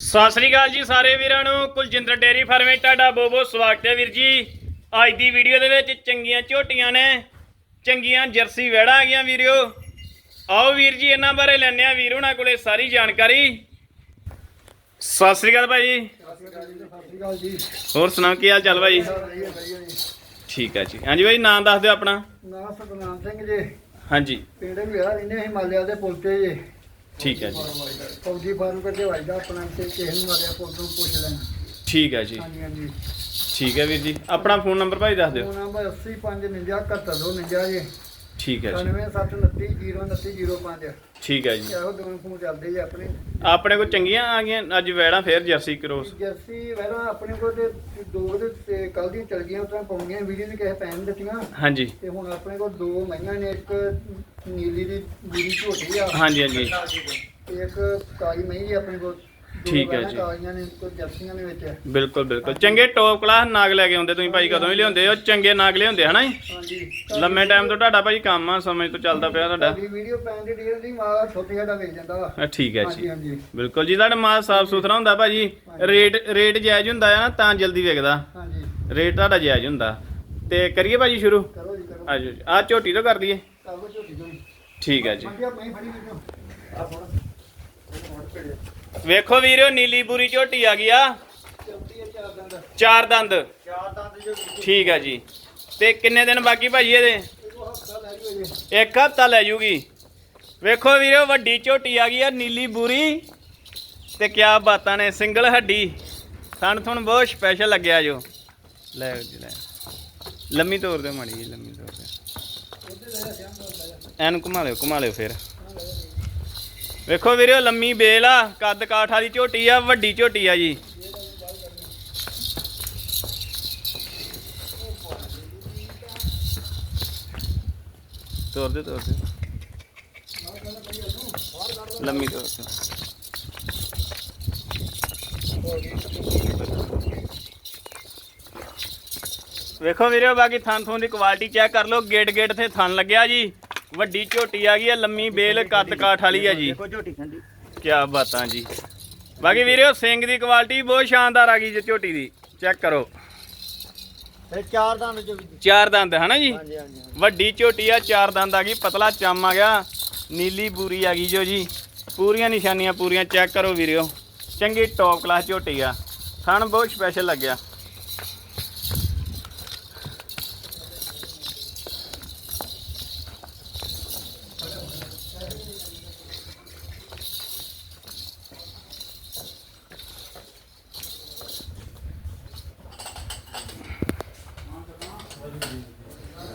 ਸਤਿ ਸ੍ਰੀ ਅਕਾਲ ਜੀ ਸਾਰੇ ਵੀਰਾਂ ਨੂੰ ਕੁਲਜਿੰਦਰ ਡੇਰੀ ਫਾਰਮ ਵਿੱਚ ਤੁਹਾਡਾ ਬਹੁਤ ਬਹੁਤ ਸਵਾਗਤ ਹੈ ਵੀਰ ਜੀ। ਅੱਜ ਦੀ ਵੀਡੀਓ ਦੇ ਵਿੱਚ ਚੰਗੀਆਂ ਝੋਟੀਆਂ ਨੇ ਚੰਗੀਆਂ ਜਰਸੀ ਵੈੜਾਂ ਆ ਗਈਆਂ ਵੀਰਿਓ। ਆਓ ਵੀਰ ਜੀ ਇਹਨਾਂ ਬਾਰੇ ਲੈਣੇ ਆ ਵੀਰ ਉਹਨਾਂ ਕੋਲੇ ਸਾਰੀ ਜਾਣਕਾਰੀ। ਸਤਿ ਸ੍ਰੀ ਅਕਾਲ ਭਾਈ ਸਤਿ ਜੀ। ਹੋਰ ਸੁਣਾਓ ਕੀ ਹਾਲ ਚਾਲ ਭਾਈ? ਜੀ ਠੀਕ ਹੈ ਜੀ। ਹਾਂਜੀ ਭਾਈ ਨਾਮ ਦੱਸ ਦਿਓ ਆਪਣਾ। ਨਾਂ ਸਤਨਾਮ ਸਿੰਘ ਜੀ। ਹਾਂਜੀ। ਪਿੰਡ ਵਿਆਹ ਰਹਿੰਦੇ ਹਿਮਾਲਿਆ ਦੇ ਪੁਲ ਤੇ ਜੀ। ਠੀਕ ਹੈ ਜੀ। ਫੌਜੀ ਫਾਰਮ ਕਰਕੇ ਵਾਜਦਾ ਆਪਣਾ ਤੇ ਕਿਸੇ ਨੂੰ ਮਾਰਿਆ ਪੁਲ ਤੋਂ ਪੁੱਛ ਲੈਣ। ਠੀਕ ਹੈ ਜੀ। ਹਾਂਜੀ ਹਾਂਜੀ। ਠੀਕ ਹੈ ਵੀਰ ਜੀ। ਆਪਣਾ ਫੋਨ ਨੰਬਰ ਭਾਈ ਦੱਸ ਦਿਓ। ਫੋਨ ਨੰਬਰ 8559 ਜੀ। ਠੀਕ ਹੈ ਜੀ। 9729092905 ਠੀਕ ਹੈ ਜੀ। ਇਹੋ ਦੋਵੇਂ ਫੋਨ ਚੱਲਦੇ ਜੀ ਆਪਣੇ। ਆਪਣੇ ਕੋਲ ਚੰਗੀਆਂ ਆ ਗਈਆਂ ਅੱਜ ਵੈੜਾਂ ਫੇਰ ਜਰਸੀ ਕਰੋਸ। ਜਰਸੀ ਵੈਰਾ ਆਪਣੇ ਕੋਲ ਤੇ ਦੋ ਦੇ ਕੱਲ ਦੀਆਂ ਚਲ ਗਈਆਂ ਉਤਾਂ ਪਾਉਂਦੀਆਂ ਵੀਡੀਓ ਨੇ ਕਿਸੇ ਟਾਈਮ ਦਿੱਤੀਆਂ। ਹਾਂਜੀ। ਤੇ ਹੁਣ ਆਪਣੇ ਕੋਲ ਦੋ ਮਹੀਆਂ ਨੇ ਇੱਕ ਨੀਲੀ ਦੀ ਬੂਰੀ ਝੋਟੀ ਆ। ਹਾਂਜੀ ਹਾਂਜੀ। ਇੱਕ ਕਾਲੀ ਮਹੀਂ ਆਪਣੇ ਕੋਲ। ਠੀਕ ਹੈ ਜੀ। ਕਾਲੀਆਂ ਨੇ ਕੋਈ ਜਰਸੀਆਂ ਦੇ ਵਿੱਚ ਬਿਲਕੁਲ ਬਿਲਕੁਲ। ਚੰਗੇ ਟੌਪ ਕਲਾਸ ਨਾਗ ਲੈ ਕੇ ਆਉਂਦੇ ਤੁਸੀਂ ਭਾਈ ਕਦੋਂ ਵੀ ਲਿਆਉਂਦੇ ਹੋ? ਚੰਗੇ ਨਾਗ ਲਿਆਉਂਦੇ ਹਨਾ ਜੀ? ਹਾਂਜੀ। ਲੰਮੇ ਟਾਈਮ ਤੋਂ ਤੁਹਾਡਾ ਭਾਈ ਕੰਮ ਆ ਸਮੇਂ ਤੋਂ ਚੱਲਦਾ ਪਿਆ ਤੁਹਾਡਾ। ਸਾਡੀ ਵੀਡੀਓ ਪੈਣ ਦੀ ਡੀਲ ਦੀ ਮਾਂ ਛੋਟੀ ਸਾਡਾ ਵੇਚ ਜਾਂਦਾ ਵਾ। ਅ, ਠੀਕ ਹੈ ਜੀ। ਹਾਂਜੀ ਬਿਲਕੁਲ ਜੀ ਤੁਹਾਡਾ ਮਾਲ ਸਾਫ਼ ਸੁਥਰਾ ਹੁੰਦਾ ਭਾਜੀ। ਰੇਟ ਰੇਟ ਜਾਇਜ਼ ਹੁੰਦਾ ਆ ਨਾ ਤਾਂ ਜਲਦੀ ਵਿਕਦਾ। ਹਾਂਜੀ। ਰੇਟ ਤੁਹਾਡਾ ਜਾਇਜ਼ ਹੁੰਦਾ। ਤੇ ਕਰੀਏ ਭਾਜੀ ਸ਼ੁਰੂ? ਕਰੋ ਜੀ ਕਰੋ। ਆਜੋ ਜੀ। ਆ ਝੋਟੀ ਤੋਂ ਕਰ ਦਈਏ ਕਰੋ ਝੋਟੀ ਝੋਟੀ ਠੀਕ ਹੈ ਜੀ। ਮੰਗਿਆ ਮੈਂ ਫੜੀ ਵੀਡੀਓ ਆ ਫੜ। ਇਹ ਮੋੜ ਪੜੇ ਵੇਖੋ ਵੀਰੋ, ਨੀਲੀ ਬੂਰੀ ਝੋਟੀ ਆ ਗਈ ਆ। ਚਾਰ ਦੰਦ। ਚਾਰ ਦੰਦ ਚਾਰ ਠੀਕ ਆ ਜੀ। ਤੇ ਕਿੰਨੇ ਦਿਨ ਬਾਕੀ ਭਾਜੀ ਇਹਦੇ? ਇੱਕ ਹਫਤਾ ਲੈ ਜੂਗੀ। ਵੇਖੋ ਵੀਰੋ, ਵੱਡੀ ਝੋਟੀ ਆ ਗਈ ਆ, ਨੀਲੀ ਬੂਰੀ। ਤੇ ਕਿਆ ਬਾਤਾਂ ਨੇ, ਸਿੰਗਲ ਹੱਡੀ। ਸਾਨੂੰ ਤੁਹਾਨੂੰ ਬਹੁਤ ਸਪੈਸ਼ਲ ਲੱਗਿਆ ਜੋ। ਲੈ ਜੀ, ਲੈ। ਲੰਮੀ ਤੋਰ ਦੇ ਮਾੜੀ ਜੀ ਲੰਮੀ ਤੋਰ ਦੇ ਐਨ ਘੁਮਾ ਲਿਓ ਘੁਮਾ ਲਿਓ ਫਿਰ। ਵੇਖੋ ਵੀਰੋ, ਲੰਮੀ ਬੇਲ ਆ, ਕੱਦ ਕਾਠ ਵਾਲੀ ਝੋਟੀ ਆ, ਵੱਡੀ ਝੋਟੀ ਆ ਜੀ। ਤੋਰ ਦੇ ਤੋਰ ਦੇ ਲੰਮੀ ਤੋਰ ਦੇ ਵੇਖੋ ਵੀਰੋ, ਬਾਕੀ ਥਣ ਥਣ ਦੀ ਕੁਆਲਿਟੀ ਚੈੱਕ ਕਰ ਲਓ। ਗੇਟ ਗੇਟ ਤੇ ਥਣ ਲੱਗਿਆ ਜੀ। ਵੱਡੀ ਝੋਟੀ ਆ ਗਈ ਆ ਲੰਮੀ ਬੇਲ ਕੱਦ ਕਾਠ ਵਾਲੀ ਆ ਜੀ। ਦੇਖੋ ਝੋਟੀ ਠੰਡੀ ਕੀ ਬਾਤਾਂ ਜੀ। ਬਾਕੀ ਵੀਰੋ ਸਿੰਘ ਦੀ ਕੁਆਲਿਟੀ ਬਹੁਤ ਸ਼ਾਨਦਾਰ ਆ ਗਈ ਜੀ ਝੋਟੀ ਦੀ। ਚੈੱਕ ਕਰੋ। ਤੇ ਚਾਰ ਦੰਦ ਜੋ ਚਾਰ ਦੰਦ ਹਨਾ ਜੀ? ਹਾਂਜੀ ਹਾਂਜੀ ਵੱਡੀ ਝੋਟੀ ਆ ਚਾਰ ਦੰਦ ਆ ਗਈ ਪਤਲਾ ਚੰਮ ਆ ਗਿਆ। ਨੀਲੀ ਬੂਰੀ ਆ ਗਈ ਜੋ ਜੀ। ਪੂਰੀਆਂ ਨਿਸ਼ਾਨੀਆਂ ਪੂਰੀਆਂ ਚੈੱਕ ਕਰੋ ਵੀਰਿਓ ਚੰਗੀ ਟੌਪ ਕਲਾਸ ਝੋਟੀ ਆ। ਥਣ ਬਹੁਤ ਸਪੈਸ਼ਲ ਲੱਗਿਆ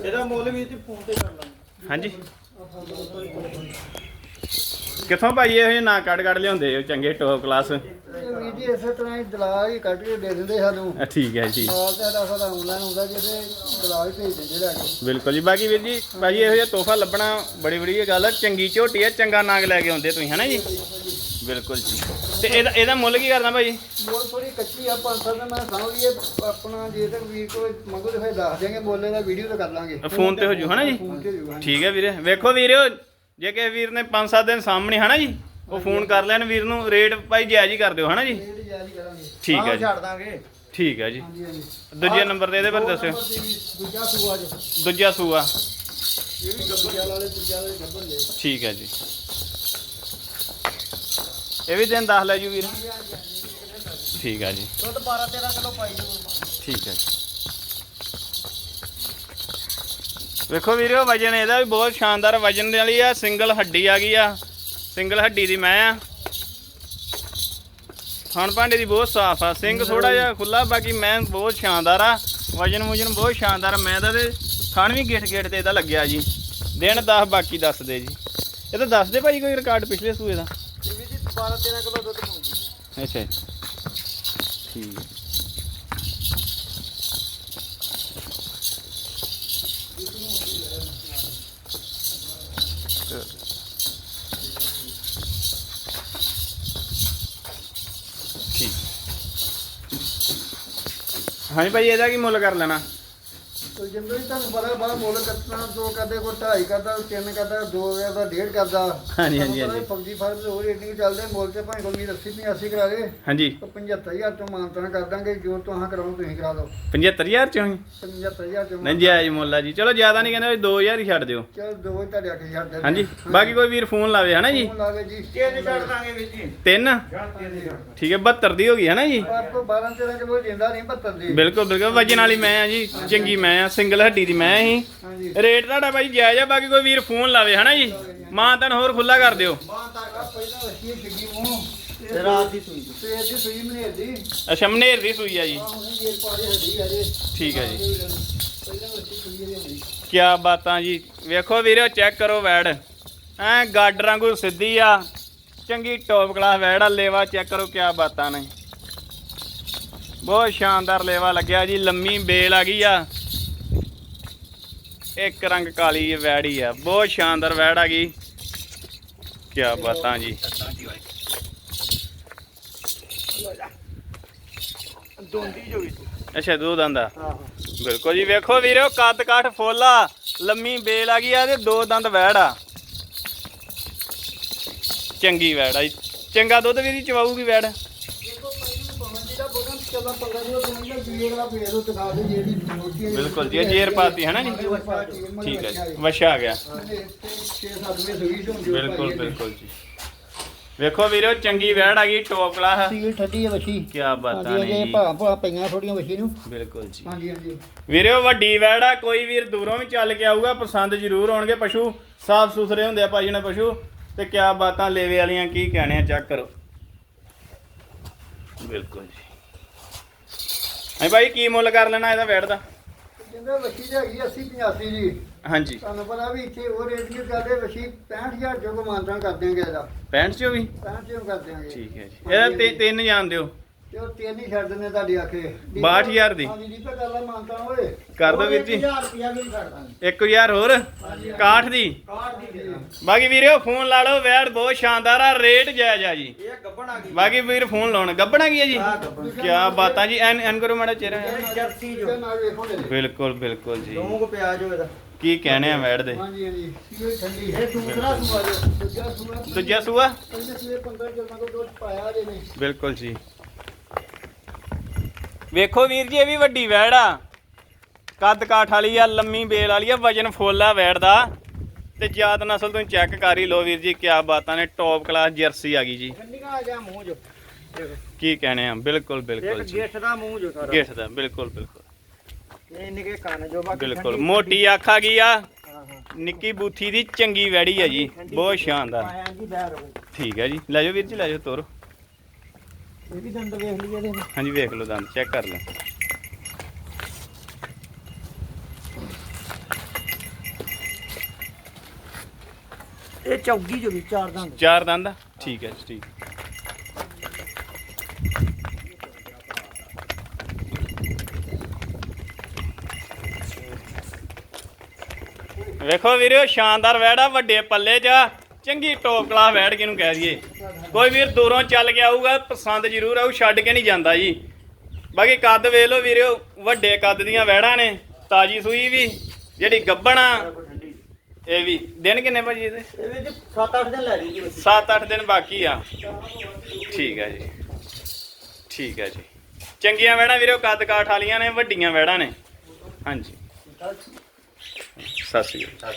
ਇਹਦਾ ਮੁੱਲ ਵੀ ਤੇ ਫੋਨ ਤੇ ਕਰ ਲਾਂਗੇ ਹਾਂਜੀ ਕਿੱਥੋਂ ਭਾਈ ਇਹੋ ਨਾ ਕੱਢ ਕੱਢ ਲਿਆਉਂਦੇ ਹੋ ਚੰਗੇ ਟੌਪ ਕਲਾਸ ਇਹ ਵੀਰ ਜੀ ਇਸੇ ਤਰ੍ਹਾਂ ਹੀ ਦਲਾਲ ਹੀ ਕੱਢ ਕੇ ਦੇ ਦਿੰਦੇ ਸਾਨੂੰ। ਆ, ਠੀਕ ਹੈ ਜੀ। ਮਾਲ ਤੇ ਸਾਡਾ ਸਾਡਾ ਆਨਲਾਈਨ ਹੁੰਦਾ ਜਿਹਦੇ ਦਲਾਲ ਹੀ ਭੇਜ ਦਿੰਦੇ ਲੈ ਕੇ ਬਿਲਕੁਲ ਜੀ ਬਾਕੀ ਵੀਰ ਜੀ ਭਾਜੀ ਇਹੋ ਜਿਹਾ ਤੋਹਫਾ ਲੱਭਣਾ ਬੜੀ ਬੜੀ ਇਹ ਗੱਲ ਚੰਗੀ ਝੋਟੀ ਆ ਚੰਗਾ ਨਾਗ ਲੈ ਕੇ ਆਉਂਦੇ ਤੁਸੀਂ ਹਨਾ ਜੀ? ਬਿਲਕੁਲ ਜੀ। ਤੇ ਇਹਦਾ ਇਹਦਾ ਮੁੱਲ ਕੀ ਕਰਨਾ ਭਾਜੀ ਮੋਲ ਥੋੜੀ ਕੱਚੀ ਆ ਪੰਜ ਸੱਤ ਮੈਂ ਸਮਝ ਲਈਏ ਆਪਣਾ ਜੇ ਤੱਕ ਵੀਰ ਕੋਈ ਮੰਗੋ ਤੇ ਫਿਰ ਦੱਸ ਦਿਆਂਗੇ ਮੋਲੇ ਦਾ ਵੀਡੀਓ ਤੇ ਕਰ ਲਾਂਗੇ। ਫੋਨ ਤੇ ਹੋ ਜੂ ਹਨਾ ਜੀ? ਫੋਨ ਤੇ ਜੂਗਾ ਠੀਕ ਹੈ ਵੀਰੇ ਵੇਖੋ ਵੀਰਿਓ ਜੇ ਕਿਸੇ ਵੀਰ ਨੇ 5-7 ਦਿਨ ਸਾਹਮਣੇ ਹਨਾ ਜੀ ਉਹ ਫੋਨ ਕਰ ਲੈਣ ਵੀਰ ਨੂੰ ਰੇਟ ਭਾਈ ਜਾਇਜ਼ ਹੀ ਕਰ ਦਿਓ ਹਨਾ ਜੀ? ਰੇਟ ਜਾਰੀ ਕਰਾਂਗੇ। ਠੀਕ ਹੈ ਜੀ। ਛੱਡ ਦਾਂਗੇ। ਠੀਕ ਹੈ ਜੀ। ਹਾਂਜੀ ਹਾਂਜੀ। ਦੂਜੇ ਨੰਬਰ ਤੇ ਇਹਦੇ ਬਾਰੇ ਦੱਸਿਓ। ਦੂਜਾ ਸੂਆ ਜੋ। ਦੂਜਾ ਸੂਆ। ਇਹ ਵੀ ਗੱਬਰ ਵਾਲੇ ਦੂਜਾ ਵਾਲੇ ਗੱਬਰ ਲੈ ਠੀਕ ਹੈ ਜੀ। ਇਹ ਵੀ ਦਿਨ ਦੱਸ ਲੈ ਜੂ ਵੀਰ। ਠੀਕ ਹੈ ਜੀ। ਦੁੱਧ 12 13 ਕਿਲੋ ਪਾਈ ਜੂ ਠੀਕ ਹੈ ਜੀ। ਵੇਖੋ ਵੀਰੋ ਵਜਨ ਇਹਦਾ ਵੀ ਬਹੁਤ ਸ਼ਾਨਦਾਰ ਵਜਨ ਵਾਲੀ ਆ ਸਿੰਗਲ ਹੱਡੀ ਆ ਗਈ ਆ। ਸਿੰਗਲ ਹੱਡੀ ਦੀ ਮੈਂ ਆ। ਖਾਣ ਭਾਂਡੇ ਦੀ ਬਹੁਤ ਸਾਫ਼ ਆ ਸਿੰਘ ਥੋੜਾ ਜਿਹਾ ਖੁੱਲਾ ਬਾਕੀ ਮੈਂ ਬਹੁਤ ਸ਼ਾਨਦਾਰ ਆ। ਵਜਨ ਵਜਨ ਬਹੁਤ ਸ਼ਾਨਦਾਰ ਆ। ਮੈਂ ਤਾਂ ਤੇ ਖਾਣ ਵੀ ਗਿੱਠ ਗਿੱਠ ਤੇ ਇਹਦਾ ਲੱਗਿਆ ਜੀ। ਦਿਨ 10 ਬਾਕੀ ਦੱਸ ਦੇ ਜੀ। ਇਹ ਤਾਂ ਦੱਸ ਦੇ ਭਾਈ ਕੋਈ ਰਿਕਾਰਡ ਪਿਛਲੇ ਸੂਏ ਦਾ। ਜੀ 12 13 ਕਿਲੋ ਦੁੱਧ ਪਾਉਂਦੀ ਅੱਛਾ। ਠੀਕ। ਹਾਂਜੀ ਭਾਈ ਇਹਦਾ ਕੀ ਮੁੱਲ ਕਰ ਲੈਣਾ? ਕੋਈ ਜਿੰਦਰ ਜੀ ਤੁਹਾਨੂੰ ਪਤਾ ਬਾਹਰ ਮੁੱਲ ਕੱਟਣਾ ਦੋ ਕਰਦੇ ਕੋਈ ਢਾਈ ਕਰਦਾ ਕੋਈ ਤਿੰਨ ਕਰਦਾ ਦੋ ਕਰਦਾ ਡੇਢ ਕਰਦਾ। ਹਾਂਜੀ, ਹਾਂਜੀ, ਤੁਹਾਨੂੰ ਪਤਾ ਹਾਂਜੀ। ਫੌਜੀ ਫਾਰਮ ਦੇ ਹੋਰ ਰੇਟਿੰਗ ਚੱਲਦੇ ਮੁੱਲ ਤੇ ਭਾਵੇਂ ਕੋਈ 80 85 ਕਰਾ ਦੇ ਹਾਂਜੀ। ਤਾਂ 75000 ਤੋਂ ਮਾਨਤਾਨਾ ਕਰ ਦਾਂਗੇ ਜੋ ਤੁਹਾਂ ਕਰਾਉਂ ਤੁਸੀਂ ਕਰਾ ਦਿਓ 75000 ਚੋਂ ਹੀ? 75000 ਤੋਂ ਨਹੀਂ ਜਾਇਜ਼ ਮੁੱਲ ਆ ਜੀ। ਚਲੋ ਜ਼ਿਆਦਾ ਨਹੀਂ ਕਹਿੰਦੇ 2000 ਹੀ ਛੱਡ ਦਿਓ। ਚਲ ਦੋ ਹੀ ਤੁਹਾਡੇ ਦੇ ਹਾਂਜੀ ਬਾਕੀ ਕੋਈ ਵੀਰ ਫੋਨ ਲਾਵੇ ਹਨਾ ਜੀ? ਲਾਵੇ ਜੀ। ਤਿੰਨ ਛੱਡ ਦਾਂਗੇ ਵੀਰ ਜੀ। ਤਿੰਨ? ਠੀਕ ਹੈ 72 ਦੀ ਹੋ ਗਈ ਹਨਾ ਜੀ? ਆਪਕੋ 12 13 ਕਿਲੋ ਦਿੰਦਾ ਨਹੀਂ 72 ਦੀ। ਬਿਲਕੁਲ ਬਿਲਕੁਲ। ਵਜਨ ਵਾਲੀ ਮੈਂ ਆ ਜੀ ਚੰਗੀ ਮੈਂ ਆ ਸਿੰਗਲ ਹੱਡੀ ਦੀ ਮੈਂ ਹੀ। ਹਾਂਜੀ। ਰੇਟ ਤੁਹਾਡਾ ਬਾਈ ਜਾਇਜ਼ ਆ ਬਾਕੀ ਕੋਈ ਵੀਰ ਫੋਨ ਲਾਵੇ ਹਨਾ ਜੀ? ਮਾਂ ਤਨ ਹੋਰ ਖੁੱਲਾ ਕਰ ਦਿਓ। ਤੇ ਅੱਛਾ ਮਨੇਰ ਦੀ ਸੂਈ ਆ ਜੀ। ਹੱਡੀ ਆ ਜੇ। ਠੀਕ ਹੈ ਜੀ। ਪਹਿਲਾਂ ਰੱਖੀ ਸੂਈ ਦੀ। ਹੁੰਦੀ ਕੀ ਬਾਤਾਂ ਜੀ। ਵੇਖੋ ਵੀਰੋ ਚੈੱਕ ਕਰੋ ਵੈੜ। ਐ ਗਾਡਰ ਵਾਂਗੂ ਸਿੱਧੀ ਆ। ਚੰਗੀ ਟੌਪ ਕਲਾਸ ਵੈੜ ਆ ਲੇਵਾ ਚੈੱਕ ਕਰੋ ਕੀ ਬਾਤਾਂ ਨੇ। ਬਹੁਤ ਸ਼ਾਨਦਾਰ ਲੇਵਾ ਲੱਗਿਆ ਜੀ ਲੰਮੀ ਬੇਲ ਆ ਗਈ ਆ। ਇੱਕ ਰੰਗ ਕਾਲੀ ਇਹ ਵੈੜ ਹੀ ਆ। ਬਹੁਤ ਸ਼ਾਨਦਾਰ ਵੈੜ ਆ ਗਈ। ਕੀ ਬਾਤਾਂ ਜੀ। ਦੋਂਦੀ ਜੋ ਵੀ ਅੱਛਾ ਦੋ ਦੰਦਾ ਬਿਲਕੁਲ ਜੀ ਵੇਖੋ ਵੀਰੋ ਕੱਦ ਕਾਠ ਫੁੱਲ ਲੰਮੀ ਬੇਲ ਆ ਗਈ ਆ ਤੇ ਦੋ ਦੰਦ ਵੈੜ ਆ। ਚੰਗੀ ਵੈੜ ਆ ਜੀ। ਚੰਗਾ ਦੁੱਧ ਵੀਰੀ ਚਵਾਊਗੀ ਵੈੜ? ਚੱਲਦਾ ਪੰਗਾ ਫੇਰ ਉਹ ਦਿਖਾ ਦੇ ਜਿਹੜੀ ਮੋਟੀ ਜਿਹੀ ਬਿਲਕੁਲ ਜੀ ਇਹ ਜੇਰ ਪਾਤੀ ਹੈ ਨਾ ਜੀ? ਠੀਕ ਹੈ ਜੀ ਵਛਾ ਆ ਗਿਆ। 6-7 ਵੇ ਸੂਈ ਤੋਂ ਜੋ ਬਿਲਕੁਲ ਬਿਲਕੁਲ ਜੀ। ਵੇਖੋ ਵੀਰੋ ਚੰਗੀ ਵੈੜ ਆ ਗਈ ਟੋਪ ਕਲਾਸ ਸੀਲ ਠੱਡੀ ਹੈ ਵਛੀ ਕੀ ਬਾਤਾਂ ਇਹ ਜੀ। ਭਾ ਭਾ ਪਈਆਂ ਥੋੜੀਆਂ ਵਛੀ ਨੂੰ। ਬਿਲਕੁਲ ਜੀ। ਹਾਂਜੀ ਹਾਂਜੀ। ਵੀਰੋ ਵੱਡੀ ਵੈੜ ਆ ਕੋਈ ਵੀਰ ਦੂਰੋਂ ਵੀ ਚੱਲ ਕੇ ਆਊਗਾ ਪਸੰਦ ਜ਼ਰੂਰ ਆਉਣਗੇ। ਪਸ਼ੂ ਸਾਫ਼ ਸੁਥਰੇ ਹੁੰਦੇ ਆ ਭਾਜੀ ਨੇ ਪਸ਼ੂ। ਤੇ ਕਿਆ ਬਾਤਾਂ ਲੇਵੇ ਵਾਲੀਆਂ ਕੀ ਕਹਿਣੇ ਆ ਚੈੱਕ ਕਰੋ। ਬਿਲਕੁਲ ਜੀ। ਹਾਂ ਭਾਈ ਕੀ ਮੁੱਲ ਕਰ ਲੈਣਾ ਇਹਦਾ ਵੈੜ ਦਾ? ਜਿੰਦਾ ਵਛੀ ਦੀ ਹੈਗੀ 80 85 ਜੀ। ਹਾਂਜੀ। ਤੁਹਾਨੂੰ ਪਤਾ ਵੀ ਇੱਥੇ ਉਹ ਰੇਟ ਨਹੀਂ ਕਰਦੇ ਵਛੀ 65000 ਜੋ ਕੋ ਮਾਨਤਾਂ ਕਰ ਦਿਆਂਗੇ ਇਹਦਾ। 65 ਚੋਂ ਵੀ? 65 ਜੋ ਕਰ ਦਿਆਂਗੇ। ਠੀਕ ਹੈ ਜੀ। ਇਹਦਾ ਤਿੰਨ ਜਾਣ ਦਿਓ। ਤੇ ਉਹ ਤਿੰਨ ਹੀ ਛੱਡ ਦਿੰਦੇ ਤੁਹਾਡੀ ਆਖੇ 62,000 ਦੀ। ਹਾਂਜੀ ਦੀਪਕ ਗੱਲ ਆ ਮਾਨਤਾਂ ਓਏ। ਕਰ ਦਿਓ ਵੀਰ ਜੀ। 1000 ਰੁਪਿਆ ਵੀ ਛੱਡ ਦਾਂਗੇ 1000 ਹੋਰ? 61 ਦੀ? ਕਾਰਡ ਦੀ ਦੇ ਬਾਕੀ ਵੀਰੋ ਫੋਨ ਲਾ ਲਓ ਵੈੜ ਬਹੁਤ ਸ਼ਾਨਦਾਰ ਆ ਰੇਟ ਜਾਇਜ਼ ਆ ਜੀ। ਇਹ ਗੱਬਣ ਆ ਗਈ। ਬਾਕੀ ਵੀਰ ਫੋਨ ਲਾਉਣ ਗੱਬਣਾ ਕੀ ਹੈ ਜੀ? ਹਾਂ। ਕਿਆ ਬਾਤਾਂ ਜੀ ਐਨ ਐਨ ਕਰੋ ਮਾੜਾ ਚਿਹਰਾ। ਜਰਸੀ ਜੋ। ਬਿਲਕੁਲ ਬਿਲਕੁਲ ਜੀ। ਕੁ ਪਿਆਜ ਹੋ ਇਹਦਾ ਕੀ ਕਹਿਣੇ ਆ ਵੈੜ ਦੇ। ਹਾਂਜੀ ਹਾਂਜੀ। ਠੰਡੀ ਇਹ ਦੂਸਰਾ ਸੂਆ ਜੋ। ਦੂਜਾ ਸੂਆ। ਦੂਜਾ ਸੂਆ? ਪਹਿਲੇ ਸੂਏ 15 ਜਲਨਾ ਕੋ ਦੁੱਧ ਪਾਇਆ ਜੇ ਨੇ। ਬਿਲਕੁਲ ਜੀ। ਵੇਖੋ ਵੀਰ ਜੀ ਇਹ ਵੀ ਵੱਡੀ ਵੈੜ ਆ। ਕੱਦ ਕਾਠ ਵਾਲੀ ਆ ਲੰਮੀ ਬੇਲ ਵਾਲੀ ਆ ਵਜਨ ਫੁੱਲ ਆ ਵੈੜ ਦਾ। ਤੇ ਜਾਤ ਨਸਲ ਤੋਂ ਚੈੱਕ ਕਰ ਹੀ ਲੋ ਵੀਰ ਜੀ ਕਿਆ ਬਾਤਾਂ ਨੇ ਟੌਪ ਕਲਾਸ ਜਰਸੀ ਆ ਗਈ ਜੀ। ਕੀ ਕਹਿਣੇ ਆ ਬਿਲਕੁਲ ਬਿਲਕੁਲ ਇੱਕ ਜੀ। ਗੇਠ ਦਾ ਮੂੰਹ ਜੋ ਸਾਰਾ। ਗਿੱਠ ਦਾ ਬਿਲਕੁਲ ਬਿਲਕੁਲ। ਇਹ ਨਿੱਕੇ ਕੰਨ ਜੋ ਬਾਕੀ ਬਿਲਕੁਲ ਠੰਡੀ- ਮੋਟੀ ਅੱਖ ਆ ਗਈ ਆ। ਨਿੱਕੀ ਬੂਥੀ ਦੀ ਚੰਗੀ ਵੈੜੀ ਆ ਜੀ ਬਹੁਤ ਸ਼ਾਨਦਾਰ। ਠੀਕ ਹੈ ਜੀ ਲੈ ਜਾਓ ਵੀਰ ਜੀ ਲੈ ਜਾਓ ਤੋਰ। ਇਹ ਵੀ ਦੰਦ ਵੇਖ ਲਈਏ ਇਹਦੇ ਹਾਂਜੀ ਵੇਖ ਲਓ ਦੰਦ ਚੈੱਕ ਕਰ ਲਓ ਇਹ ਚੌਗੀ ਜੋ ਵੀ ਚਾਰ ਦੰਦ। ਚਾਰ ਦੰਦ ਆ? ਠੀਕ ਹੈ ਜੀ ਠੀਕ। ਵੇਖੋ ਵੀਰੋ ਸ਼ਾਨਦਾਰ ਵੈੜਾ ਵੱਡੇ ਪੱਲੇ 'ਚ। ਆ, ਚੰਗੀ ਟੋਪ ਕਲਾਸ ਵੈੜ ਕਿਹਨੂੰ ਕਹਿ ਦਈਏ? ਕੋਈ ਵੀਰ ਦੂਰੋਂ ਚੱਲ ਕੇ ਆਊਗਾ ਪਸੰਦ ਜ਼ਰੂਰ ਆਊ ਛੱਡ ਕੇ ਨਹੀਂ ਜਾਂਦਾ ਜੀ। ਬਾਕੀ ਕੱਦ ਵੇਖ ਲਓ ਵੀਰੋ ਵੱਡੇ ਕੱਦ ਦੀਆਂ ਵੈੜਾਂ ਨੇ ਤਾਜੀ ਸੂਈ ਵੀ ਜਿਹੜੀ ਗੱਬਣਾ ਇਹ ਵੀ। ਦਿਨ ਕਿੰਨੇ ਭਾਜੀ ਇਹਦੇ? ਇਹਦੇ ਵਿੱਚ 7-8 ਦਿਨ ਲੈ ਲਈ ਜੀ ਬੱਚੀ। 7-8 ਦਿਨ ਬਾਕੀ ਆ। ਠੀਕ ਹੈ ਜੀ। ਠੀਕ ਹੈ ਜੀ। ਚੰਗੀਆਂ ਵੈੜਾਂ ਵੀਰੋ ਕੱਦ ਕਾਠ ਵਾਲੀਆਂ ਨੇ ਵੱਡੀਆਂ ਵੈੜਾਂ ਨੇ। ਹਾਂਜੀ। ਸਤਿ ਸ਼੍ਰੀ ਅਕਾਲ।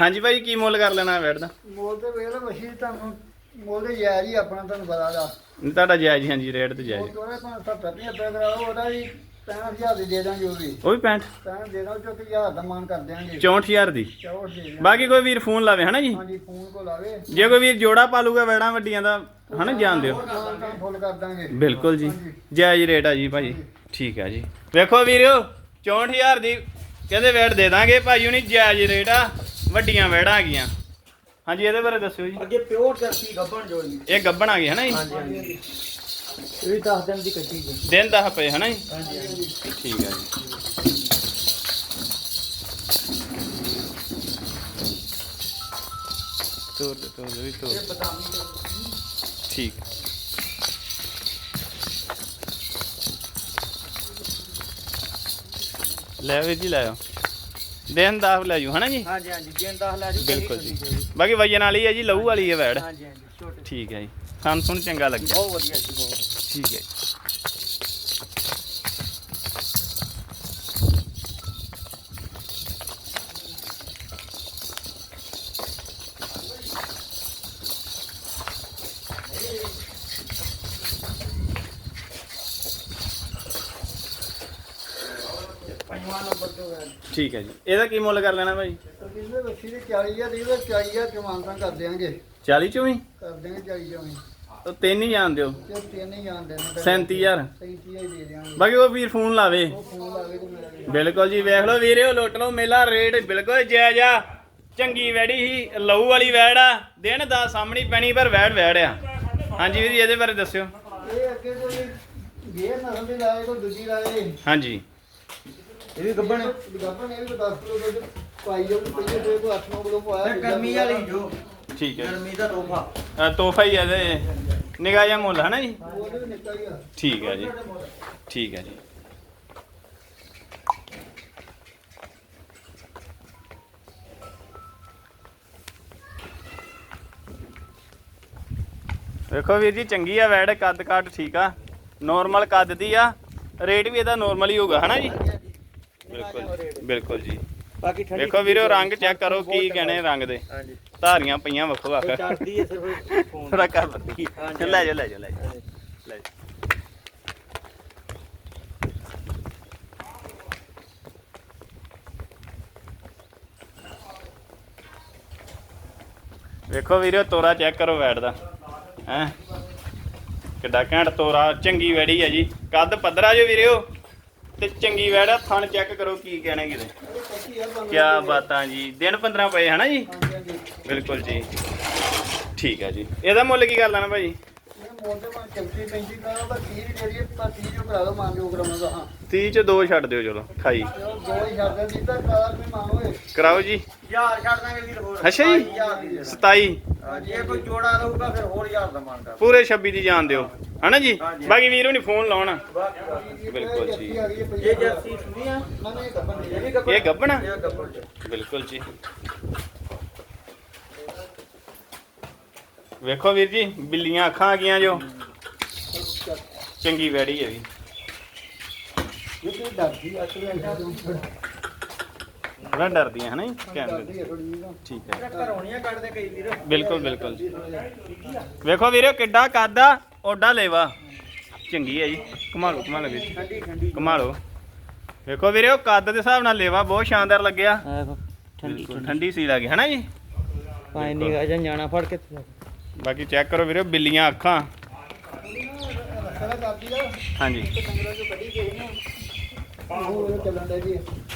ਹਾਂਜੀ ਭਾਈ ਕੀ ਮੁੱਲ ਕਰ ਲੈਣਾ ਵੈੜ ਦਾ? ਮੋਲ ਤੇ ਵੇਖ ਲਓ ਵਛੀ ਤੁਹਾਨੂੰ ਤੇ ਜਾਇਜ਼ ਹੀ ਆਪਣਾ ਤੁਹਾਨੂੰ ਪਤਾ ਦਾ। ਤੁਹਾਡਾ ਜਾਇਜ਼ ਹਾਂਜੀ ਰੇਟ ਤੇ ਉਹ ਜਾਇਜ਼ ਤੋਰੇ 570 75 ਕਰਾਓ ਉਹਦਾ ਵੀ 65000 ਦੀ ਦੇ ਦਾਂਗੇ ਉਹ ਵੀ ਉਹ ਵੀ 65 ਤਾਂ ਦੇ ਦਾਂ ਚੁੱਕ 1000 ਦਾ ਮਾਨ ਕਰ ਦਿਆਂਗੇ। 64000 ਦੀ? ਚੌੜ ਦੇ ਦਿਆਂਗੇ। ਬਾਕੀ ਕੋਈ ਵੀਰ ਫੋਨ ਲਾਵੇ ਹਨਾ ਜੀ? ਹਾਂਜੀ ਫੋਨ ਕੋ ਲਾਵੇ। ਜੇ ਕੋਈ ਵੀਰ ਜੋੜਾ ਪਾਲੂਗਾ ਵੈੜਾਂ ਵੱਡੀਆਂ ਦਾ ਹਨਾ ਜਾਣ ਦਿਓ ਤਾਂ ਫੁੱਲ ਕਰ ਦਾਂਗੇ। ਬਿਲਕੁਲ ਜੀ। ਜਾਇਜ਼ ਰੇਟ ਆ ਜੀ ਭਾਜੀ। ਠੀਕ ਆ ਜੀ। ਵੇਖੋ ਵੀਰੋ 64000 ਦੀ ਕਹਿੰਦੇ ਵੇਟ ਦੇ ਦਾਂਗੇ ਭਾਜੀ ਹੁਣੀ ਜਾਇਜ਼ ਰੇਟ ਆ ਵੱਡੀਆਂ ਵੇੜਾਂ ਆ ਗਈਆਂ। ਹਾਂਜੀ ਇਹਦੇ ਬਾਰੇ ਦੱਸਿਓ ਜੀ। ਅੱਗੇ ਪਿਓਰ ਜਰਸੀ ਗੱਬਣ ਜੋ ਜੀ। ਇਹ ਗੱਬਣ ਆ ਗਈ ਹਨਾ ਜੀ? ਹਾਂਜੀ ਹਾਂਜੀ। ਇਹ ਵੀ 10 ਦਿਨ ਦੀ ਕੱਟੀ ਜੀ। ਦਿਨ 10 ਪਏ ਹਨਾ ਜੀ? ਹਾਂਜੀ ਹਾਂਜੀ। ਠੀਕ ਆ ਜੀ। ਤੋਰ ਦੇ ਤੋਰ ਦੇ ਵੀ ਤੋਰ ਇਹ ਬਦਾਮੀ ਠੀਕ। ਲੈ ਵੀਰ ਜੀ ਲੈ ਆਓ। ਦਿਨ ਦਾ ਲੈ ਜੂ ਹਨਾ ਜੀ? ਹਾਂਜੀ ਹਾਂਜੀ ਜਿੰਨ 10 ਲੈ ਜੂ ਬਿਲਕੁਲ ਜੀ। ਬਾਕੀ ਵਜਨ ਵਾਲੀ ਹੈ ਜੀ ਲਹੂ ਵਾਲੀ ਹੈ ਵੈੜ। ਹਾਂਜੀ ਹਾਂਜੀ ਛੋਟੇ। ਠੀਕ ਹੈ ਜੀ। ਸਾਨੂੰ ਸੁਣ ਚੰਗਾ ਲੱਗਿਆ। ਬਹੁਤ ਵਧੀਆ ਜੀ ਬਹੁਤ। ਠੀਕ ਹੈ ਨੰਬਰ ਤੋਂ ਹੈ ਠੀਕ ਹੈ ਜੀ। ਇਹਦਾ ਕੀ ਮੁੱਲ ਕਰ ਲੈਣਾ ਭਾਈ? ਕਿੰਨੇ ਬੱਚੀ ਦੇ 40000 ਦੀ 40000 ਚਮਾਨਤਾਂ ਕਰ ਦਿਆਂਗੇ। 40 ਚੋਂ ਵੀ? ਕਰ ਦਿਆਂਗੇ 40 ਚੋਂ ਉਹ ਤਿੰਨ ਹੀ ਜਾਣ ਦਿਓ। ਤੇ ਤਿੰਨ ਹੀ ਜਾਣ ਦੇਣਾ। 37000 37 ਹੀ ਦੇ ਦਿਆਂਗੇ। ਬਾਕੀ ਉਹ ਵੀਰ ਫੋਨ ਲਾਵੇ। ਉਹ ਫੋਨ ਲਾਵੇ ਤੇ ਮੇਰਾ ਵੀ ਬਿਲਕੁਲ ਜੀ ਵੇਖ ਲਓ ਵੀਰਿਓ ਲੁੱਟ ਲਓ ਮੇਲਾ ਰੇਟ ਬਿਲਕੁਲ ਜਾਇਜ਼ ਆ। ਚੰਗੀ ਵੈੜੀ ਹੀ ਲਹੂ ਵਾਲੀ ਵੈੜ ਆ। ਦਿਨ ਦਾ ਸਾਹਮਣੀ ਪੈਣੀ ਪਰ ਵੈੜ ਵੈੜ ਆ। ਹਾਂਜੀ ਵੀਰ ਜੀ ਇਹਦੇ ਬਾਰੇ ਦੱਸਿਓ। ਇਹ ਅੱਗੇ ਕੋਈ ਗੇਰ ਨਸਲ ਦੀ ਲਾਏ ਕੋਈ ਦੂਜੀ ਲਾਏ। ਹਾਂਜੀ। ਇਹ ਵੀ ਗੱਬਣ ਗੱਬਣ ਇਹ ਵੀ 10 ਕਿਲੋ ਦੁੱਧ ਪਾਈ ਜੋ ਪਹਿਲੇ ਦੋ ਕੋ 8-9 ਕਿਲੋ ਪਾਇਆ ਤੇ ਗਰਮੀ ਵਾਲੀ ਜੋ। ਠੀਕ ਹੈ। ਗਰਮੀ ਦਾ ਤੋਹਫਾ। ਹੀ ਹੈ ਇਹਦੇ ਨਿਗਾਹ ਮੁੱਲ ਹੈ ਨਾ ਜੀ ਉਹਦੇ ਵੀ ਨਿੱਕਾ ਹੀ ਆ ਠੀਕ ਹੈ ਜੀ। ਠੀਕ ਹੈ ਜੀ। ਵੇਖੋ ਵੀਰ ਜੀ ਚੰਗੀ ਆ ਵੈੜ ਕੱਦ ਕੱਦ ਠੀਕ ਆ। ਨੋਰਮਲ ਕੱਦ ਦੀ ਆ। ਰੇਟ ਵੀ ਇਹਦਾ ਨੋਰਮਲ ਹੀ ਹੋਊਗਾ ਹਨਾ ਜੀ? ਬਿਲਕੁਲ ਬਿਲਕੁਲ ਜੀ। ਬਾਕੀ ਠੰਡੀ ਵੇਖੋ ਵੀਰੋ ਰੰਗ ਚੈੱਕ ਕਰੋ ਕੀ ਕਹਿਣੇ ਰੰਗ ਦੇ। ਹਾਂਜੀ। ਧਾਰੀਆਂ ਪਈਆਂ ਵੱਖੋ ਵੱਖ। ਚੜਦੀ ਹੈ ਸਿਰਫ ਫੋਨ ਥੋੜਾ ਕਰ ਹਾਂਜੀ। ਲੈ ਜਾ ਲੈ ਜਾ ਲੈ ਜਾ ਲੈ। ਵੇਖੋ ਵੀਰੋ ਤੋਰਾ ਚੈੱਕ ਕਰੋ ਵੈੜ ਦਾ। ਹੈ? ਕਿੱਡਾ ਘੈਂਟ ਤੋਰਾ ਚੰਗੀ ਵੈੜੀ ਹੈ ਜੀ। ਕੱਦ ਪੱਧਰਾ ਜੋ ਵੀਰਿਓ ਤੇ ਚੰਗੀ ਵੈੜ ਆ ਥਣ ਚੈੱਕ ਕਰੋ ਕੀ ਕਹਿਣਾ ਕਿਤੇ। ਕੀ ਬਾਤਾਂ ਜੀ ਦਿਨ 15 ਪਏ ਹਨਾ ਜੀ? ਬਿਲਕੁਲ ਜੀ। ਠੀਕ ਹੈ ਜੀ। ਇਹਦਾ ਮੁੱਲ ਕੀ ਕਰ ਲੈਣਾ ਭਾਜੀ? ਇਹ ਮੋਢੇ ਮਾ ਚੌਥੀ ਪੈਂਤੀ ਦਾ ਉਹਦਾ 30 ਜਿਹੜੀ ਪਰ 30 ਜੋ ਕਰਾ ਦੋ ਮੰਨ ਜੋ ਕਰਾਉਂਦਾ ਹਾਂ 30 ਚ ਦੋ ਛੱਡ ਦਿਓ ਚਲੋ ਖਾਈ। ਚਲੋ ਦੋ ਹੀ ਛੱਡ ਦੇ ਜਿੱਦਾਂ ਕਰਾ ਵੀ ਮੰਨ ਹੋਏ ਕਰਾਓ ਜੀ। ਯਾਰ ਛੱਡ ਦਾਂਗੇ ਵੀਰ ਹੋਰ ਅੱਛਾ ਜੀ। ਹਜ਼ਾਰ ਦੀ ਦੇ 27 ਦਾਂਗੇ। ਜੇ ਕੋਈ ਜੋੜਾ ਲਊਗਾ ਫਿਰ ਹੋਰ ਹਜ਼ਾਰ ਦਾ ਮੰਨ ਪੂਰੇ 26 ਦੀ ਜਾਣ ਦਿਓ। ਹਨਾ ਜੀ। ਬਾਕੀ ਵੀਰੋ ਨਹੀਂ ਫੋਨ ਲਾਉਣਾ। ਬਿਲਕੁਲ ਜੀ। ਇਹ ਜਰਸੀ ਸੁਣੀ ਆ ਨਾ ਨਾ ਇਹ ਇਹ। ਬਿਲਕੁਲ ਜੀ। ਵੇਖੋ ਵੀਰ ਜੀ ਬਿੱਲੀਆਂ ਅੱਖਾਂ ਆ ਗਈਆਂ ਜੋ। ਚੰਗੀ ਵੈੜੀ ਹੈ ਵੀ। ਇਹ ਤੇ ਡਰਦੀ ਆ ਤੇ ਡਰਦੀਆਂ ਹਨਾ ਕੈਮਰੇ ਥੋੜੀ ਨਾ। ਠੀਕ ਹੈ। ਇਹ ਘਰੋਂ ਨਹੀਂ ਕੱਢਦੇ ਕਈ ਵੀਰ। ਬਿਲਕੁਲ ਬਿਲਕੁਲ ਵੇਖੋ ਵੀਰੋ ਕਿੱਡਾ ਕੱਦ ਆ। ਓਡਾ ਲੇਵਾ। ਚੰਗੀ ਹੈ ਜੀ। ਘੁਮਾ ਲਓ ਵੀਰ। ਲਓ। ਵੇਖੋ ਵੀਰੇ ਉਹ ਕੱਦ ਦੇ ਹਿਸਾਬ ਨਾਲ ਲੇਵਾ ਬਹੁਤ ਸ਼ਾਨਦਾਰ ਲੱਗਿਆ। ਠੰਡੀ ਸੀ ਲੱਗੀ ਹਨਾ ਜੀ? ਪਾਣੀ ਨਹੀਂ ਗਾ ਜਾਂ ਜਾਣਾ ਫੜ ਕੇ ਬਾਕੀ ਚੈੱਕ ਕਰੋ ਵੀਰੇ ਬਿੱਲੀਆਂ ਅੱਖਾਂ। ਹਾਂਜੀ।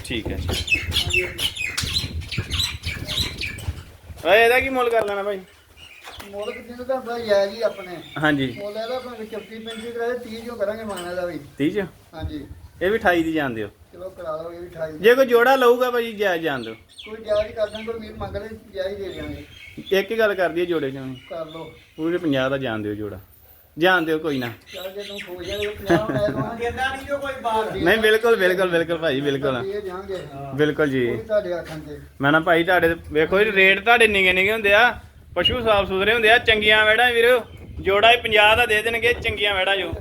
ਠੀਕ ਹੈ। ਜੀ ਇਹਦਾ ਕੀ ਮੁੱਲ ਕਰ ਲੈਣਾ ਭਾਈ ਮੁੱਲ ਕਿੰਨੇ ਦਾ ਹੁੰਦਾ ਯਾ ਜੀ ਆਪਣੇ। ਹਾਂਜੀ। ਮੁੱਲ ਇਹਦਾ ਭਾਵੇਂ 34 35 ਕਰਾਏ 30 ਜੋ ਕਰਾਂਗੇ ਮਾਨਾ ਦਾ ਵੀ। 30 ਚ? ਹਾਂਜੀ। ਇਹ ਵੀ 28 ਦੀ ਜਾਣ ਦਿਓ। ਚਲੋ ਕਰਾ ਲਓ ਇਹ ਵੀ 28 ਜੇ ਕੋਈ ਜੋੜਾ ਲਊਗਾ ਭਾਈ ਜਾਇਜ਼ ਜਾਣ ਦਿਓ। ਕੋਈ ਜਾਇਜ਼ ਕਰ ਦਾਂਗੇ ਕੋਈ ਵੀਰ ਮੰਗ ਲੈ ਜਾਇਜ਼ ਦੇ ਦਿਆਂਗੇ। ਇੱਕ ਹੀ ਗੱਲ ਕਰਦੀ ਹੈ ਜੋੜੇ ਚ। ਹੁਣ। ਕਰ ਲਓ। ਪੂਰੇ 50 ਦਾ ਜਾਣ ਦਿਓ ਜੋੜਾ। ਜਾਣ ਦਿਓ ਕੋਈ ਨਾ। ਚੱਲ ਜੇ ਤੂੰ ਖੋ ਜਾਏ 50 ਲੈ ਲਵਾਂ ਦਿੰਦਾ ਨਹੀਂ ਜੋ ਕੋਈ ਬਾਹਰ ਨਹੀਂ ਬਿਲਕੁਲ ਬਿਲਕੁਲ ਬਿਲਕੁਲ ਭਾਈ ਬਿਲਕੁਲ। ਇਹ ਜਾਾਂਗੇ ਬਿਲਕੁਲ ਜੀ। ਉਹ ਵੀ ਤੁਹਾਡੇ ਆਖਾਂ ਤੇ ਮੈਂ ਨਾ ਭਾਈ ਤੁਹਾਡੇ ਤੇ- ਵੇਖੋ ਜੀ ਰੇਟ ਤੁਹਾਡੇ ਨਿਗੇ ਨਿਗੇ ਹੁੰਦੇ ਆ। ਪਸ਼ੂ ਸਾਫ਼ ਸੁਥਰੇ ਹੁੰਦੇ ਆ ਚੰਗੀਆਂ ਵੈੜਾਂ ਵੀਰੋ ਜੋੜਾ ਹੀ 50 ਦਾ ਦੇ ਦੇਣਗੇ ਚੰਗੀਆਂ ਵੈੜਾਂ ਜੋ।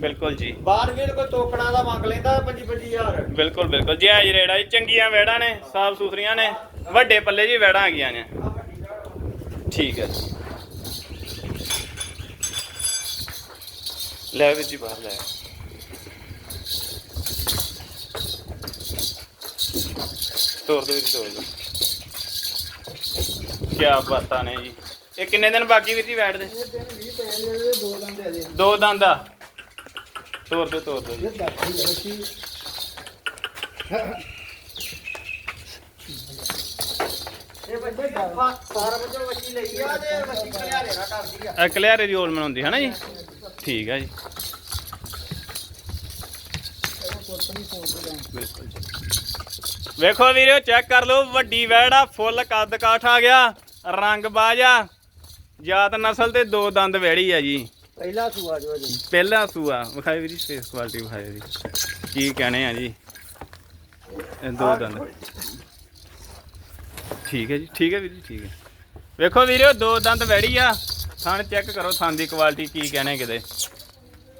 ਬਿਲਕੁਲ ਜੀ। ਬਾਹਰ ਵੀਰ ਕੋਈ ਤੋਕੜਾ ਦਾ ਮੰਗ ਲੈਂਦਾ 25 25000 ਬਿਲਕੁਲ ਬਿਲਕੁਲ। ਜਾਇਜ਼ ਰੇਟ ਆ ਜੀ ਚੰਗੀਆਂ ਵੈੜਾਂ ਨੇ ਸਾਫ਼ ਸੁਥਰੀਆਂ ਨੇ ਵੱਡੇ ਪੱਲੇ ਜੀ ਵੈੜਾਂ ਆ ਗਈਆਂ ਨੇ। ਠੀਕ ਹੈ ਜੀ। ਲੈ ਵੀਰ ਜੀ ਬਾਹਰ ਲੈ ਤੋੜ ਦੋ ਵੀਰ ਤੋੜ ਦੋ ਕੀ ਬਾਤਾਂ ਨੇ ਜੀ। ਇਹ ਕਿੰਨੇ ਦਿਨ ਬਾਕੀ ਵੀਰ ਜੀ ਵੈਟ ਦੇ ਇਹ ਦਿਨ 20 ਪਏ ਨੇ ਇਹਦੇ ਦੋ ਦੰਦ ਦੇ ਦੇ ਦੋ ਦੰਦ ਆ। ਤੋੜ ਦੋ ਤੋੜ ਦੋ ਇਹ ਬੱਚੇ ਗੱਫਾ ਸਾਰਾ ਬੱਚੇ ਵੱਜੀ ਲਈ ਆ ਤੇ ਵੱਜੀ ਕਲਿਆਰੇ ਨਾ ਕਰਦੀ ਆ। ਇਹ ਕਲਿਆਰੇ ਦੀ ਓਲ ਮਨਾਉਂਦੀ ਹੈ ਨਾ ਜੀ? ਠੀਕ ਹੈ ਜੀ। ਬਿਲਕੁਲ ਵੇਖੋ ਵੀਰੋ ਚੈੱਕ ਕਰ ਲਓ ਵੱਡੀ ਵੈੜ ਆ ਫੁੱਲ ਕੱਦ ਕਾਠ ਆ ਗਿਆ। ਰੰਗ ਬਾਜ। ਆ ਜਾਤ ਨਸਲ ਤੇ ਦੋ ਦੰਦ ਵੈੜੀ ਆ ਜੀ। ਪਹਿਲਾ ਸੂਆ ਜੋ ਜੀ। ਪਹਿਲਾ ਸੂਆ। ਵਿਖਾਏ ਵੀਰੀ ਫੇਸ ਕੁਆਲਿਟੀ ਵਿਖਾਏ ਜੀ। ਕੀ ਕਹਣੇ ਆ ਜੀ? ਇਹ ਦੋ ਦੰਦ। ਠੀਕ ਹੈ ਜੀ ਠੀਕ ਹੈ ਵੀਰ ਜੀ ਠੀਕ ਹੈ। ਵੇਖੋ ਵੀਰੋ ਦੋ ਦੰਦ ਵੈੜੀ ਆ। ਥਣ ਚੈੱਕ ਕਰੋ ਥਣ ਦੀ ਕੁਆਲਿਟੀ ਕੀ ਕਹਿਣੇ ਕਿਤੇ।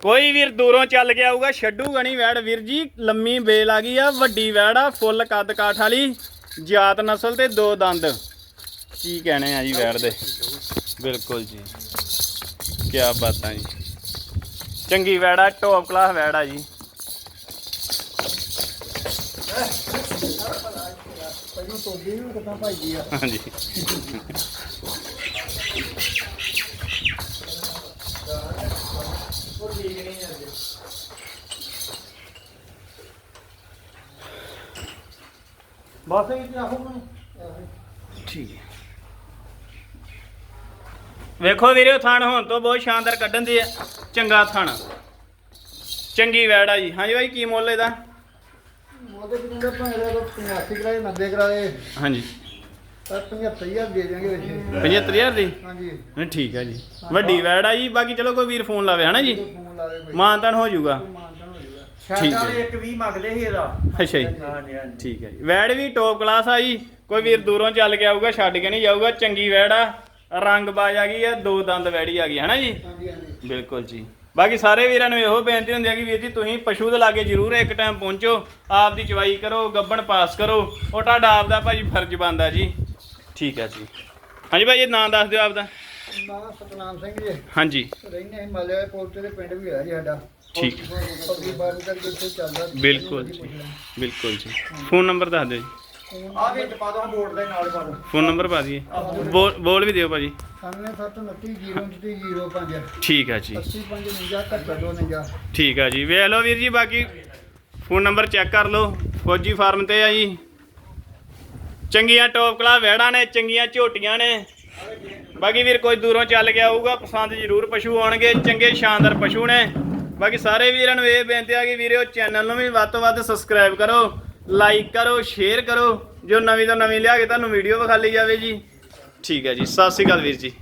ਕੋਈ ਵੀਰ ਦੂਰੋਂ ਚੱਲ ਕੇ ਆਊਗਾ ਛੱਡੂਗਾ ਨਹੀਂ ਵੈੜ ਵੀਰ ਜੀ ਲੰਮੀ ਬੇਲ ਆ ਗਈ ਆ ਵੱਡੀ ਵੈੜ ਆ ਫੁੱਲ ਕੱਦ ਕਾਠ ਵਾਲੀ। ਜਾਤ ਨਸਲ ਤੇ ਦੋ ਦੰਦ। ਕੀ ਕਹਿਣੇ ਆ ਜੀ ਵੈੜ ਦੇ? ਬਿਲਕੁਲ ਜੀ। ਕੀ ਬਾਤਾਂ ਜੀ। ਚੰਗੀ ਵੈੜ ਆ ਟੌਪ ਕਲਾਸ ਵੈੜ ਆ ਜੀ। ਪਹਿਲਾਂ ਤੋਦੀ ਨੂੰ ਕਿਦਾਂ ਆ ਹਾਂਜੀ। ਬਸ ਇਹ ਚਾਹੋ ਮੈਂ ਠੀਕ। ਹੈ ਵੇਖੋ ਵੀਰੇ ਥਣ ਹੋਣ ਤੋਂ ਬਹੁਤ ਸ਼ਾਨਦਾਰ ਕੱਢਣ ਦੀ ਹੈ ਚੰਗਾ ਥਣ। ਚੰਗੀ ਵੈੜ ਆ ਜੀ। ਹਾਂਜੀ ਬਾਈ ਕੀ ਮੁੱਲ ਇਹਦਾ? ਉਹਦੇ ਕਿੰਨੇ ਦਾ ਭਾਵੇਂ ਦਾ 85 ਕਰਾਏ 90 ਕਰਾਏ। ਹਾਂਜੀ। ਪਰ 75000 ਦੇ ਦਿਆਂਗੇ ਵਿੱਚ 75000 ਦੀ? ਹਾਂਜੀ। ਨਹੀਂ ਠੀਕ ਹੈ ਜੀ। ਵੱਡੀ ਵੈੜ ਆ ਜੀ। ਬਾਕੀ ਚਲੋ ਕੋਈ ਵੀਰ ਫੋਨ ਲਾਵੇ ਹਨਾ ਜੀ? ਫੋਨ ਲਾ ਦੇ ਕੋਈ। ਮਾਨਤਨ ਹੋ ਜਾਊਗਾ। ਮਾਨਤਾ ਹੋ ਜਾਊਗਾ। ਹੈ। ਵਾਲੇ ਇੱਕ 20 ਮੰਗਦੇ ਸੀ ਇਹਦਾ। ਅੱਛਾ ਜੀ। ਠੀਕ ਹੈ ਜੀ। ਵੈੜ ਵੀ ਟੌਪ ਕਲਾਸ ਆ ਜੀ। ਕੋਈ ਵੀਰ ਦੂਰੋਂ ਚੱਲ ਕੇ ਆਊਗਾ ਛੱਡ ਕੇ ਨਹੀਂ ਜਾਊਗਾ। ਚੰਗੀ ਵੈੜ ਆ। ਰੰਗ ਬਾਜ ਆ ਗਈ ਆ ਦੋ ਦੰਦ ਵੈੜੀ ਆ ਗਈ ਹਨਾ ਜੀ? ਹਾਂਜੀ ਹਾਂਜੀ। ਬਿਲਕੁਲ ਜੀ। ਬਾਕੀ ਸਾਰੇ ਵੀਰਾਂ ਨੂੰ ਇਹੋ ਬੇਨਤੀ ਹੁੰਦੀ ਹੈ ਕਿ ਵੀਰ ਜੀ ਤੁਸੀਂ ਪਸ਼ੂ ਦੇ ਲਾਗੇ ਜ਼ਰੂਰ ਇੱਕ ਟਾਈਮ ਪਹੁੰਚੋ ਆਪ ਦੀ ਚਵਾਈ ਕਰੋ ਗੱਬਣ ਪਾਸ ਕਰੋ ਉਹ ਤੁਹਾਡਾ ਆਪ ਦਾ ਭਾਜੀ ਫਰਜ਼ ਬਣਦਾ ਜੀ। ਠੀਕ ਹੈ ਜੀ। ਹਾਂਜੀ ਭਾਈ ਇਹ ਨਾਂ ਦੱਸ ਦਿਓ ਆਪ ਦਾ ਨਾਮ ਸਤਨਾਮ ਸਿੰਘ ਜੀ। ਹਾਂਜੀ। ਰਹਿੰਦੇ ਹਿਮਾਲਿਆ ਪੋਸਟ ਦੇ ਪਿੰਡ ਵੀ ਆ ਜੀ ਸਾਡਾ। ਠੀਕ। ਪੱਗੀ ਬਾਰਨ ਕਰਕੇ ਇੱਥੇ ਚੱਲਦਾ। ਬਿਲਕੁਲ ਜੀ ਬਿਲਕੁਲ ਜੀ। ਫੋਨ ਨੰਬਰ ਦੱਸ ਦਿਓ ਜੀ। ਆ ਵਿੱਚ ਪਾ ਦੋ ਬੋਰਡ ਦੇ ਨਾਲ ਪਾ ਦੋ। ਫੋਨ ਨੰਬਰ ਪਾ ਦਈਏ। ਬੋਲ ਬੋਲ ਵੀ ਦਿਓ ਭਾਜੀ। 9729 ਠੀਕ ਹੈ ਜੀ। 8559 ਠੀਕ ਆ ਜੀ। ਵੇਖ ਲਓ ਵੀਰ ਜੀ ਬਾਕੀ ਫੋਨ ਨੰਬਰ ਚੈੱਕ ਕਰ ਲਓ। ਫੌਜੀ ਫਾਰਮ ਤੇ ਆ ਜੀ। ਚੰਗੀਆਂ ਟੌਪ ਕਲਾ ਵੈੜਾਂ ਨੇ ਚੰਗੀਆਂ ਝੋਟੀਆਂ ਨੇ। ਬਾਕੀ ਵੀਰ ਕੋਈ ਦੂਰੋਂ ਚੱਲ ਕੇ ਆਊਗਾ ਪਸੰਦ ਜ਼ਰੂਰ ਪਸ਼ੂ ਆਉਣਗੇ ਚੰਗੇ ਸ਼ਾਨਦਾਰ ਪਸ਼ੂ ਨੇ। ਬਾਕੀ ਸਾਰੇ ਵੀਰਾਂ ਨੂੰ ਇਹ ਬੇਨਤੀ ਆ ਕਿ ਵੀਰਿਓ ਚੈਨਲ ਨੂੰ ਵੀ ਵੱਧ ਤੋਂ ਵੱਧ ਸਬਸਕ੍ਰਾਈਬ ਕਰੋ। ਲਾਈਕ ਕਰੋ ਸ਼ੇਅਰ ਕਰੋ। ਜੋ ਨਵੀਂ ਤੋਂ ਨਵੀਂ ਲਿਆ ਕੇ ਤੁਹਾਨੂੰ ਵੀਡੀਓ ਵਿਖਾ ਲਈ ਜਾਵੇ ਜੀ। ਠੀਕ ਹੈ ਜੀ। ਸਤਿ ਸ਼੍ਰੀ ਅਕਾਲ ਵੀਰ ਜੀ।